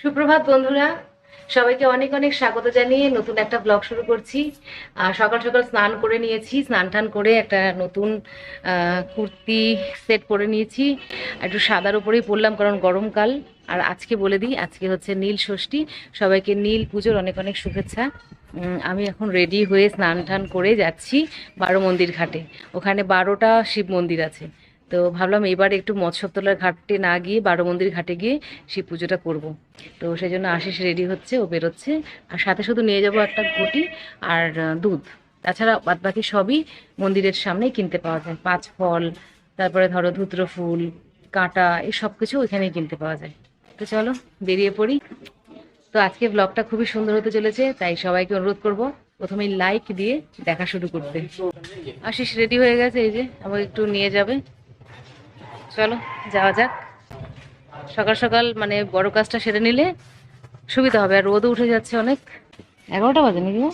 সুপ্রভাত বন্ধুরা, সবাইকে অনেক অনেক স্বাগত জানিয়ে নতুন একটা ব্লগ শুরু করছি। আর সকাল সকাল স্নান করে নিয়েছি, স্নান টান করে একটা নতুন কুর্তি সেট পরে নিয়েছি। একটু সাদার উপরেই পরলাম কারণ গরমকাল। আর আজকে বলে দিই, আজকে হচ্ছে নীল ষষ্ঠী। সবাইকে নীল পুজোর অনেক অনেক শুভেচ্ছা। আমি এখন রেডি হয়ে স্নান টান করে যাচ্ছি বারো মন্দির ঘাটে। ওখানে বারোটা শিব মন্দির আছে। তো ভাবলাম এবার একটু মৎস্যতলার ঘাটে না গিয়ে বারো মন্দির ঘাটে গিয়ে শিব পুজোটা করব। তো সেই জন্য আশিস রেডি হচ্ছে, ও বেরোচ্ছে। আর সাথে শুধু নিয়ে যাব একটা ঘটি আর দুধ। তাছাড়া বাদ বাকি সবই মন্দিরের সামনেই কিনতে পাওয়া যায়। পাঁচ ফল, তারপরে ধরো ধুত্র ফুল, কাঁটা, এই সব কিছু ওইখানেই কিনতে পাওয়া যায়। তো চলো, বেরিয়ে পড়ি। তো আজকে ব্লগটা খুবই সুন্দর হতে চলেছে, তাই সবাইকে অনুরোধ করব প্রথমে লাইক দিয়ে দেখা শুরু করতে। আশিস রেডি হয়ে গেছে, এই যে আমাকে একটু নিয়ে যাবে। চলো, যাওয়া যাক। সকাল সকাল মানে বড় কাজটা সেরে নিলে সুবিধা হবে, আর রোদও উঠে যাচ্ছে অনেক। এগারোটা বাজে নাকি গো?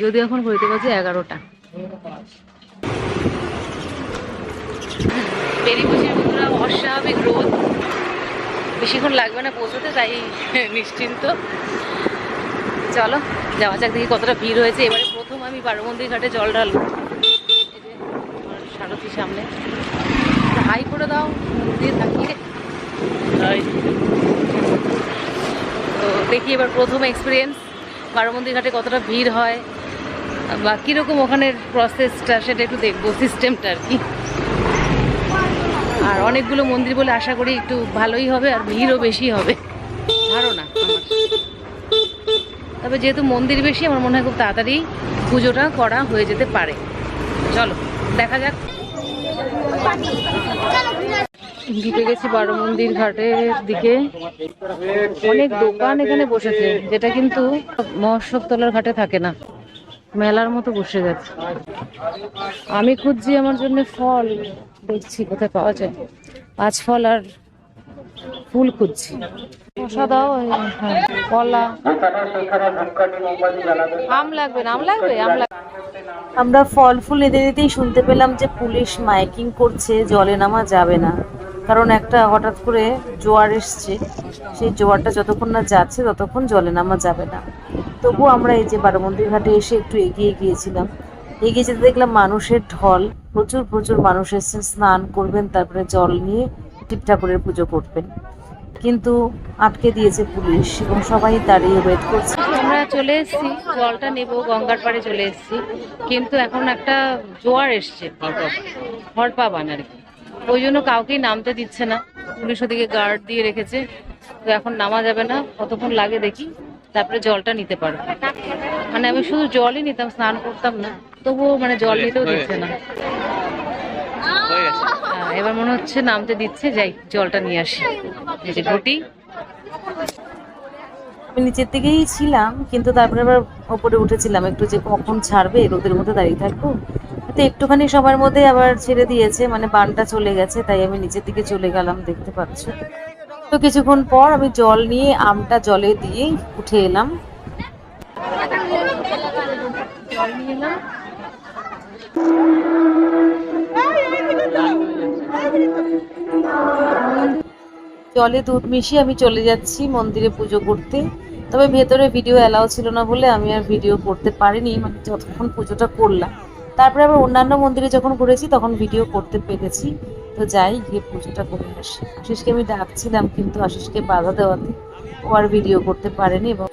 যদিও এখন ঘড়িতে বাজে এগারোটা। অস্বাভাবিক রোদ। বেশিক্ষণ লাগবে না পৌঁছতে, তাই নিশ্চিন্ত। চলো, যাওয়া যাক দেখি কতটা ভিড় হয়েছে। এবারে প্রথম আমি বারোমন্দির ঘাটে জল ঢালবো। সারথির সামনে। হাই করে দাও দিয়ে থাকিয়ে তো দেখি এবার প্রথম এক্সপিরিয়েন্স বারোমন্দির ঘাটে কতটা ভিড় হয় বা কীরকম ওখানের প্রসেসটা সেটা একটু দেখব সিস্টেমটা আর কি। আর অনেকগুলো মন্দির বলে আশা করি একটু ভালোই হবে আর ভিড়ও বেশি হবে। ধারণা আমার। তবে যেহেতু মন্দির বেশি আমার মনে হয় খুব তাড়াতাড়ি পুজোটা করা হয়ে যেতে পারে। চলো দেখা যাক। ঢুকে গেছি বারো মন্দির ঘাটের দিকে। অনেক দোকান এখানে বসেছে যেটা কিন্তু মহোৎসব তলার ঘাটে থাকে না। মেলার মতো বসে গেছে। আমি খুঁজছি আমার জন্য ফল দেখছি কোথায় পাওয়া যায়। পাঁচ ফল আর ফুল খুঁজছি। শসা দাও হ্যাঁ, কলা। আম লাগবে না আম লাগবে আম লাগবে। আমরা ফল ফুল নিতে নিতেই শুনতে পেলাম যে পুলিশ মাইকিং করছে, জলে নামা যাবে না। কারণ একটা হঠাৎ করে জোয়ার এসছে, সেই জোয়ারটা যতক্ষণ না যাচ্ছে ততক্ষণ জলে নামা যাবে না। তবু আমরা এই যে বারোমন্দির ঘাটে এসে একটু এগিয়ে গিয়েছিলাম। এগিয়ে যেতে দেখলাম মানুষের ঢল, প্রচুর প্রচুর মানুষ এসেছেন, স্নান করবেন, তারপরে জল নিয়ে শিব ঠাকুরের পুজো করবেন। কিন্তু আটকে দিয়েছে পুলিশ এবং সবাই দাঁড়িয়ে ওয়েট করছে। চলে এসেছি জলটা নেব গঙ্গার পাড়ে চলে এসেছি। কিন্তু এখন একটা জোয়ার এসছে হরপাবান আর কি। ওই জন্য কাউকেই নামতে দিচ্ছে না। পুলিশ ওদিকে গার্ড দিয়ে রেখেছে তো এখন নামা যাবে না কতক্ষণ লাগে দেখি তারপরে জলটা নিতে পারব। মানে আমি শুধু জলই নিতাম স্নান করতাম না তবুও মানে জল নিতেও দিচ্ছে না। হ্যাঁ, এবার মনে হচ্ছে নামতে দিচ্ছে যাই জলটা নিয়ে আসি। ঘটি আমি নিচের দিকেই ছিলাম, কিন্তু তারপরে আবার ওপরে উঠেছিলাম। একটু যে কখন ছাড়বে, রোদের মধ্যে দাঁড়িয়ে থাকব। তো একটুখানি সময়ের মধ্যে আবার ছেড়ে দিয়েছে মানে বানটা চলে গেছে, তাই আমি নিচের দিকে চলে গেলাম, দেখতে পাচ্ছ। তো কিছুক্ষণ পর আমি জল নিয়ে আমটা জলে দিয়ে উঠে এলাম জল নিয়ে এলাম। জলে দুধ মিশিয়ে আমি চলে যাচ্ছি মন্দিরে পুজো করতে। তবে ভেতরে ভিডিও অ্যালাউ ছিল না বলে আমি আর ভিডিও করতে পারিনি মানে যতক্ষণ পুজোটা করলাম। তারপরে আবার অন্যান্য মন্দিরে যখন ঘুরেছি তখন ভিডিও করতে পেরেছি। তো যাই, গিয়ে পুজোটা করে আসি। আশিসকে আমি ডাকছিলাম কিন্তু আশিসকে বাধা দেওয়াতে ও আর ভিডিও করতে পারেনি এবং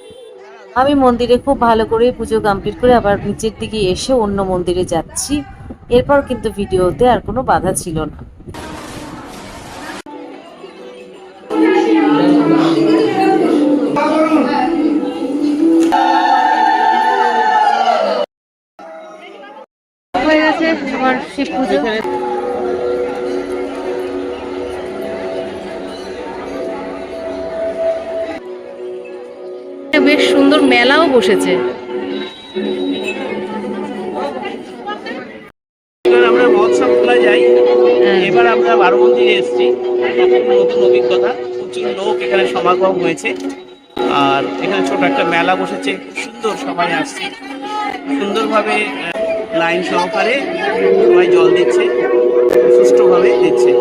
আমি মন্দিরে খুব ভালো করে পুজো কমপ্লিট করে আবার নিচের দিকে এসে অন্য মন্দিরে যাচ্ছি। এরপর কিন্তু ভিডিওতে আর কোনো বাধা ছিল না। আমার বেশ সুন্দর মেলাও বসেছে। আমরা মহোৎসব খোলা যাই। হ্যাঁ। এবার আমরা বারো মন্দিরে এসেছি নতুন নতুন অভিজ্ঞতা। প্রচুর লোক এখানে সমাগম হয়েছে। আর এখানে ছোট একটা মেলা বসেছে। সুন্দর সবাই আসছে। সুন্দরভাবে লাইন সহকারে সবাই জল দিচ্ছে, সুষ্ঠুভাবে দিচ্ছে।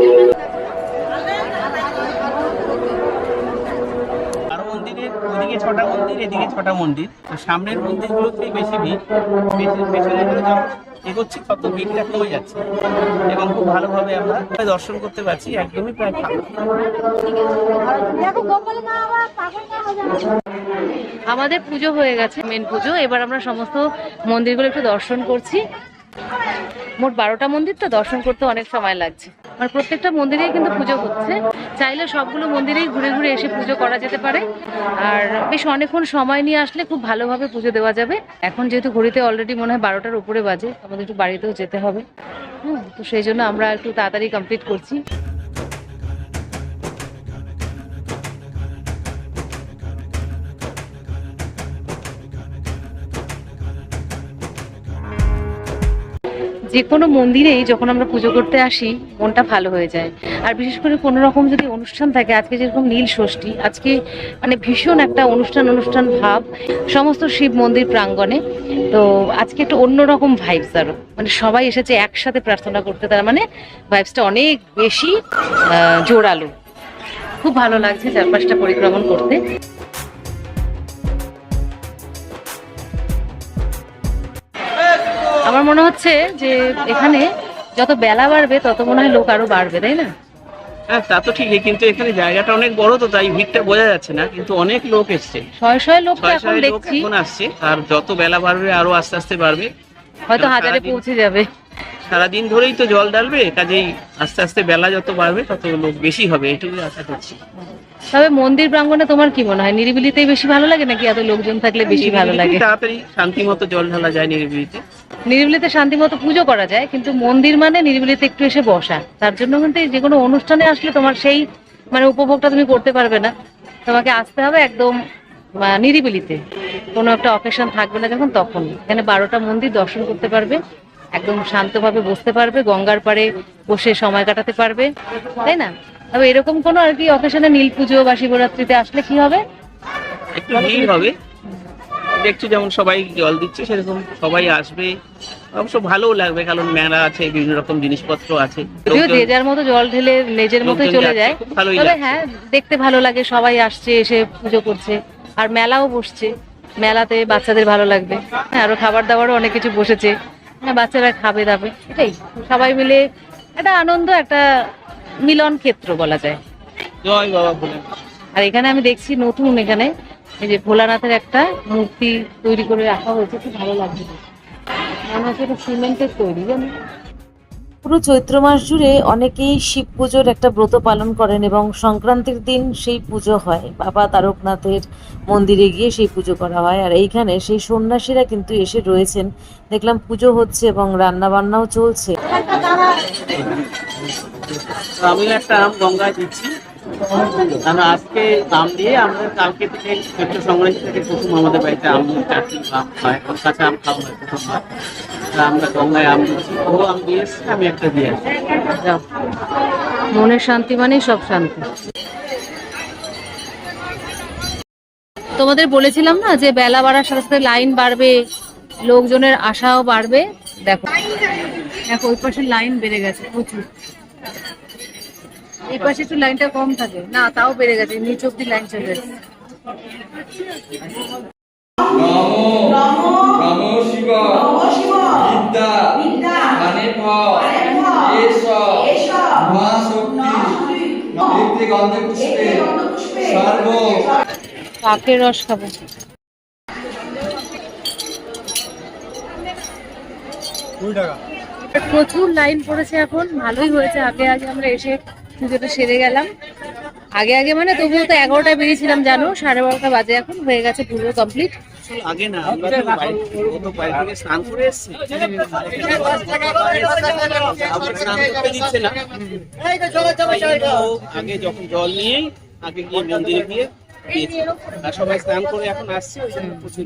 ছটা মন্দির, এদিকে ছটা মন্দির। সামনের মন্দিরগুলোতেই বেশি ভিড়টা কমে যাচ্ছে। এবং খুব ভালোভাবে আমরা দর্শন করতে পারছি, একদমই প্রায় আমাদের পুজো হয়ে গেছে মেন পুজো। এবার আমরা সমস্ত মন্দিরগুলো একটু দর্শন করছি। মোট বারোটা মন্দির, তো দর্শন করতে অনেক সময় লাগছে। আর প্রত্যেকটা মন্দিরেই কিন্তু পুজো হচ্ছে। চাইলে সবগুলো মন্দিরেই ঘুরে ঘুরে এসে পুজো করা যেতে পারে। আর বেশ অনেকক্ষণ সময় নিয়ে আসলে খুব ভালোভাবে পুজো দেওয়া যাবে। এখন যেহেতু ঘড়িতে অলরেডি মনে হয় বারোটার উপরে বাজে, আমাদের একটু বাড়িতেও যেতে হবে। হুম, তো সেই জন্য আমরা একটু তাড়াতাড়ি কমপ্লিট করছি। যে কোনো মন্দিরেই যখন আমরা পুজো করতে আসি, মনটা ভালো হয়ে যায়। আর বিশেষ করে কোনো রকম যদি অনুষ্ঠান থাকে, আজকে যেরকম নীল ষষ্ঠী, আজকে মানে ভীষণ একটা অনুষ্ঠান অনুষ্ঠান ভাব। সমস্ত শিব মন্দির প্রাঙ্গণে। তো আজকে একটু অন্যরকম ভাইবস আরও মানে সবাই এসেছে একসাথে প্রার্থনা করতে, তার মানে ভাইবসটা অনেক বেশি জোরালো। খুব ভালো লাগছে চারপাশটা পরিক্রমণ করতে। মনে হচ্ছে যে এখানে যত বেলা বাড়বে তত মনে হয় লোক আরও বাড়বে তাই না? হ্যাঁ তা তো ঠিকই কিন্তু এখানে জায়গাটা অনেক বড় তো তাই ভিড়টা বোঝা যাচ্ছে না কিন্তু অনেক লোক এসছে। শয়ে ছয় লোক তো ছয় এখন ছয় লোক দেখছি। এখন আসছে আর যত বেলা বাড়বে আরও আস্তে আস্তে বাড়বে। হয়তো হাজারে পৌঁছে যাবে। সারাদিন ধরেই তো জল ঢালবে কাজেই আস্তে আস্তে বেলা যত বাড়বে তত লোক বেশি হবে এটুকুই আশা করছি। তবে মন্দির প্রাঙ্গণে তোমার কি মনে হয়? নিরিবিলিতেই বেশি ভালো লাগে নাকি এত লোকজন থাকলে বেশি ভালো লাগে? তাড়াতাড়ি শান্তি মতো জল ঢালা যায় নিরিবিলিতে। নিরিবিলিতে শান্তি মতো পুজো করা যায় কিন্তু মন্দির মানে নিরিবিলিতে একটু এসে বসা। তার জন্য কিন্তু যে কোনো অনুষ্ঠানে আসলে তোমার সেই মানে উপভোগটা তুমি করতে পারবে না। তোমাকে আসতে হবে একদম নিরিবিলিতে। কোনো একটা অকেশন থাকবে না যখন তখন। এখানে বারোটা মন্দির দর্শন করতে পারবে। একদম শান্তভাবে বসতে পারবে গঙ্গার পাড়ে বসে সময় কাটাতে পারবে তাই না? তবে এরকম কোনো আর কি অকেশনে নীল পুজো বা শিবরাত্রিতে আসলে কি হবে? একটু ভিড় হবে। দেখছি যেমন সবাই জল দিচ্ছে সেরকম সবাই আসবে। অবশ্য ভালোও লাগবে কারণ মেলা আছে বিভিন্ন রকম জিনিসপত্র আছে। যদিও যে যার মতো জল ঢেলে নিজের লোকজন চলে যায়। তবে হ্যাঁ দেখতে ভালো লাগে সবাই আসছে এসে পুজো করছে আর মেলাও বসছে। মেলাতে বাচ্চাদের ভালো লাগবে। হ্যাঁ আরও খাবার দাবারও অনেক কিছু বসেছে। বাচ্চারা খাবে দাবে এটাই। সবাই মিলে একটা আনন্দ একটা মিলন ক্ষেত্র বলা যায়। জয় বাবা আর এখানে আমি দেখছি নতুন এখানে এই যে ভোলানাথের একটা মূর্তি তৈরি করে রাখা হয়েছে খুব ভালো লাগছে। মনে হচ্ছে এটা সিমেন্টের তৈরি জানো? পুরো চৈত্র মাস জুড়ে অনেকেই শিব পুজোর একটা ব্রত পালন করেন এবং সংক্রান্তির দিন সেই পুজো হয়। বাবা তারকনাথের মন্দিরে গিয়ে সেই পুজো করা হয় আর এইখানে সেই সন্ন্যাসীরা কিন্তু এসে রয়েছেন। দেখলাম পুজো হচ্ছে এবং রান্না বান্নাও চলছে। আমি একটা আম গঙ্গায় দিচ্ছি। আমরা আজকে আম দিয়ে আমরা কালকে থেকে চৈত্র সংগ্রামী থেকে প্রথম আমাদের বাড়িতে আম চাটনি আম হয় কাঁচা আম খাওয়া হয় প্রথমবার আমরা গঙ্গায় আম আম একটা দিয়ে মনের শান্তি মানেই সব শান্তি। তোমাদের বলেছিলাম না যে বেলা বাড়ার সাথে সাথে লাইন বাড়বে, লোকজনের আশাও বাড়বে, দেখো। দেখো, ওই পাশে লাইন বেড়ে গেছে প্রচুর। এই পাশে একটু লাইনটা কম থাকে। না তাও বেড়ে গেছে নিচ অব্দি লাইন চলে সর্ব। কাকের রস খাব? প্রচুর লাইন পড়েছে এখন ভালোই হয়েছে। আগে আগে আমরা এসে পুজোটা সেরে গেলাম। আগে আগে মানে তবুও তো এগারোটায় বেরিয়েছিলাম জানো? সাড়ে বারোটা বাজে এখন হয়ে গেছে পুজো কমপ্লিট আগে না স্নান করে আগে যখন জল নিয়েই আগে গিয়ে মন্দিরে গিয়ে সবাই স্নান করে এখন আসছে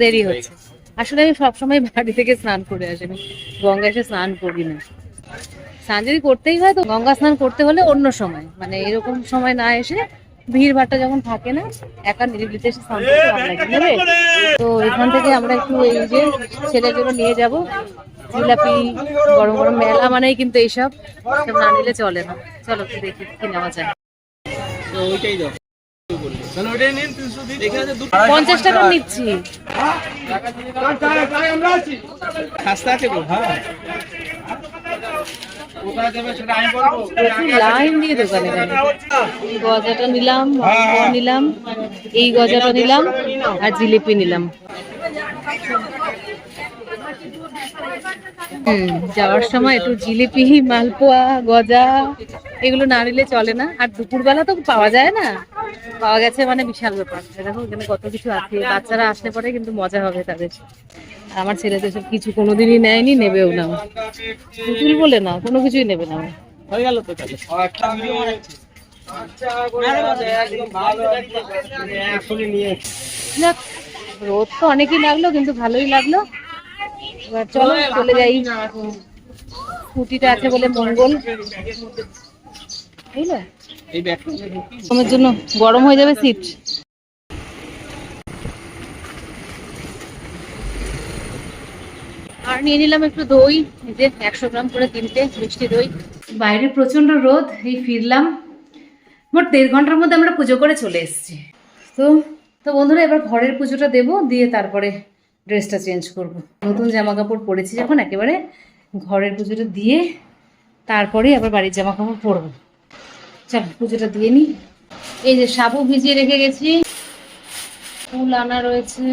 দেরি হচ্ছে। আসলে আমি সবসময় বাড়ি থেকে স্নান করে আসি আমি গঙ্গা এসে স্নান করি না স্নান যদি করতেই হয় তো গঙ্গা স্নান করতে হলে অন্য সময়। মানে এরকম সময় না এসে ভিড় ভাট্টা যখন থাকে না একা নিরিবিলিতে এসে স্নান করতে ভালো লাগে তো এখান থেকে আমরা একটু এই যে ছেলের জন্য নিয়ে যাব। জিলাপি গরম গরম মেলা মানেই কিন্তু এইসব। সব না নিলে চলে না। চলো একটু দেখি কি নেওয়া যায়। তো ওইটাই দাও। পঞ্চাশ টাকা নিচ্ছি। আছে। লাইন দিয়ে দোকানে গজাটা নিলাম নিলাম এই গজাটা নিলাম আর জিলিপি নিলাম। হুম যাওয়ার সময় একটু জিলিপি মালপোয়া গজা এগুলো না নিলে চলে না। আর দুপুরবেলা তো পাওয়া যায় না। পাওয়া গেছে মানে বিশাল ব্যাপার। দেখো এখানে কত কিছু আছে বাচ্চারা আসলে পরে কিন্তু মজা হবে তাদের। আর আমার ছেলে তো সব কিছু কোনোদিনই নেয়নি নেবেও না। পুতুল বলে না কোনো কিছুই নেবে না। হয়ে গেল তো রোদ তো অনেকই লাগল কিন্তু ভালোই লাগল। এবার চলো চলে যাই। স্কুটিটা আছে বলে মঙ্গল। বুঝলে? ব্যাগটা জন্য গরম হয়ে যাবে সিট আর নিয়ে নিলাম একটু দই যে একশো গ্রাম করে তিনটে মিষ্টি দই। বাইরে প্রচণ্ড রোদ, এই ফিরলাম। মোট দেড় ঘণ্টার মধ্যে আমরা পুজো করে চলে এসেছি। তো তো বন্ধুরা, এবার ঘরের পুজোটা দেবো, দিয়ে তারপরে ড্রেসটা চেঞ্জ করব। নতুন জামা কাপড় পরেছি যখন, একেবারে ঘরের পুজোটা দিয়ে তারপরে আবার বাড়ির জামা কাপড় পরবো। পুজোটা দিয়ে নি। এই যে সাবু ভিজিয়ে রেখে গেছি। ফুল আনা রয়েছে।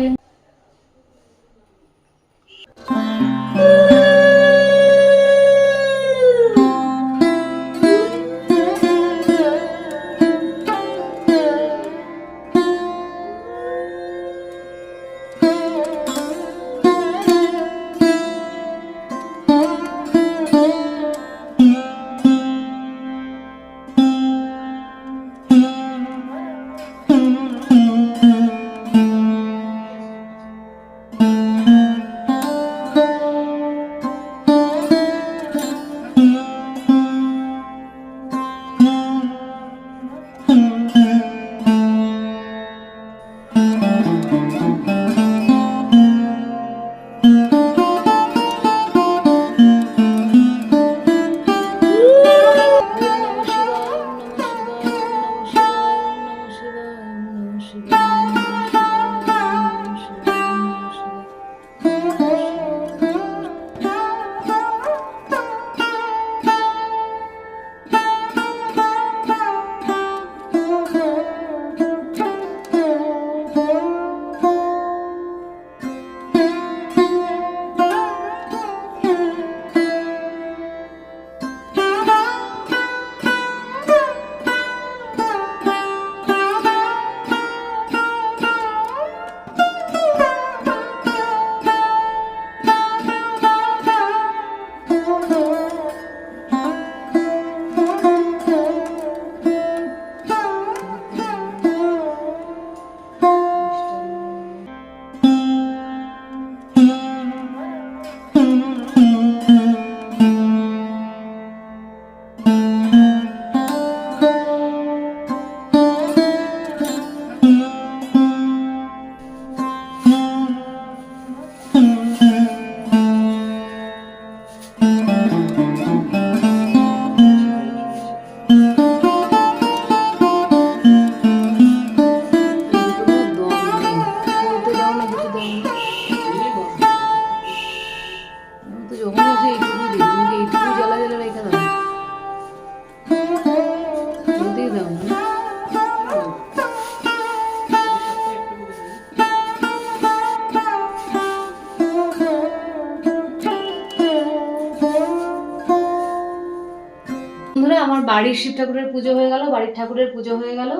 বাড়ির শিব ঠাকুরের পুজো হয়ে গেল, বাড়ির ঠাকুরের পুজো হয়ে গেল,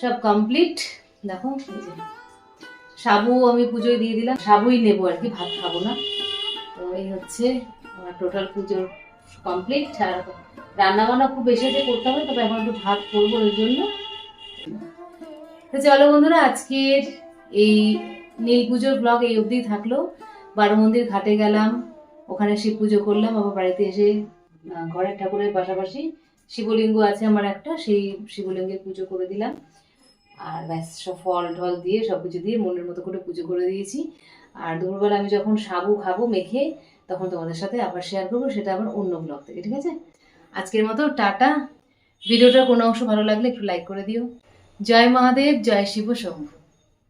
সব কমপ্লিট দেখো সাবু আমি পুজোয় দিয়ে দিলাম, সাবুই নেব আর কি, ভাত খাব না। তো এই হচ্ছে আমার টোটাল পুজোর কমপ্লিট আর রান্না বান্না খুব বেশি যে করতে হবে, তবে এখন একটু ভাত করব ওই জন্য। তো চলো বন্ধুরা, আজকের এই নীল পুজোর ব্লগ এই অবধি থাকল। বারো মন্দির ঘাটে গেলাম, ওখানে শিব পুজো করলাম আবার বাড়িতে এসে ঘরের ঠাকুরের পাশাপাশি। শিবলিঙ্গ আছে আমার একটা, সেই শিবলিঙ্গের পুজো করে দিলাম। আর ব্যাস, সব ফল ঢল দিয়ে, সব কিছু দিয়ে মনের মতো করে পুজো করে দিয়েছি। আর দুপুরবেলা আমি যখন সাবু খাব মেখে, তখন তোমাদের সাথে আবার শেয়ার করব, সেটা আবার অন্য ব্লগ থেকে, ঠিক আছে? আজকের মতো, টাটা। ভিডিওটার কোনো অংশ ভালো লাগলে একটু লাইক করে দিও। জয় মহাদেব, জয় শিব শম্ভু।